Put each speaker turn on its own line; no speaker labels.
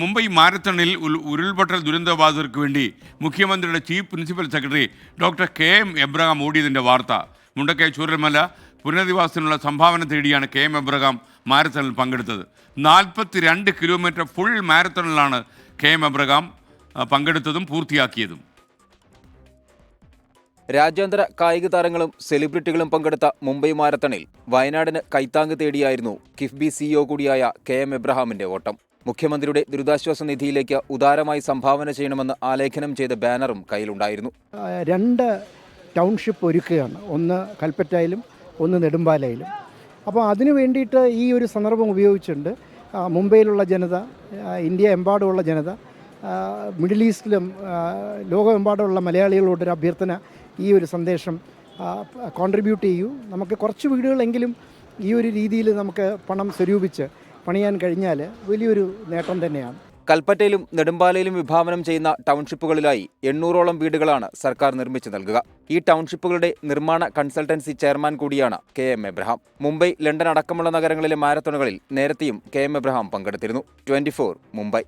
മുംബൈ മാരത്തണിൽ ഉരുൾപൊട്ടൽ ദുരന്തബാധിതർക്ക് വേണ്ടി മുഖ്യമന്ത്രിയുടെ chief principal secretary doctor K M Abraham ഓടിയതിന്റെ വാർത്ത. മുണ്ടക്കൈ ചൂരൽമല പുനരധിവാസത്തിനുള്ള സംഭാവന തേടിയാണ് കെ എം എബ്രഹാം മാരത്തണിൽ പങ്കെടുത്തത്. നാൽപ്പത്തി രണ്ട് കിലോമീറ്റർ ഫുൾ മാരത്തണിലാണ് കെ എം എബ്രഹാം പങ്കെടുത്തതും പൂർത്തിയാക്കിയതും.
രാജ്യാന്തര കായിക താരങ്ങളും സെലിബ്രിറ്റികളും പങ്കെടുത്ത മുംബൈ മാരത്തണിൽ വയനാടിന് കൈത്താങ് തേടിയായിരുന്നു കിഫ്ബി സിഇഒ കൂടിയായ കെ എം എബ്രഹാമിന്റെ ഓട്ടം. മുഖ്യമന്ത്രിയുടെ ദുരിതാശ്വാസ നിധിയിലേക്ക് ഉദാരമായി സംഭാവന ചെയ്യണമെന്ന് ആലേഖനം ചെയ്ത ബാനറും കയ്യിലുണ്ടായിരുന്നു.
രണ്ട് ടൗൺഷിപ്പ് ഒരുക്കുകയാണ്. ഒന്ന് കൽപ്പറ്റയിലും ഒന്ന് നെടുമ്പാലയിലും. അപ്പോൾ അതിനു വേണ്ടിയിട്ട് ഈ ഒരു സന്ദർഭം ഉപയോഗിച്ചുണ്ട് മുംബൈയിലുള്ള ജനത ഇന്ത്യ എമ്പാടുമുള്ള ജനത മിഡിൽ ഈസ്റ്റിലും ലോകമെമ്പാടുമുള്ള മലയാളികളോടൊരു അഭ്യർത്ഥന ഈ ഒരു സന്ദേശം കോൺട്രിബ്യൂട്ട് ചെയ്യൂ. നമുക്ക് കുറച്ച് വീടുകളെങ്കിലും ഈ ഒരു രീതിയിൽ നമുക്ക് പണം സ്വരൂപിച്ച് പണിയാൻ കഴിഞ്ഞാൽ വലിയൊരു നേട്ടം തന്നെയാണ്.
കൽപ്പറ്റയിലും നെടുമ്പാലയിലും വിഭാവനം ചെയ്യുന്ന ടൗൺഷിപ്പുകളിലായി എണ്ണൂറോളം വീടുകളാണ് സർക്കാർ നിർമ്മിച്ചു നൽകുക. ഈ ടൗൺഷിപ്പുകളുടെ നിർമ്മാണ കൺസൾട്ടൻസി ചെയർമാൻ കൂടിയാണ് K M Abraham. Mumbai London അടക്കമുള്ള നഗരങ്ങളിലെ മാരത്തോണുകളിൽ നേരത്തെയും കെ എം എബ്രഹാം പങ്കെടുത്തിരുന്നു. ട്വന്റി മുംബൈ.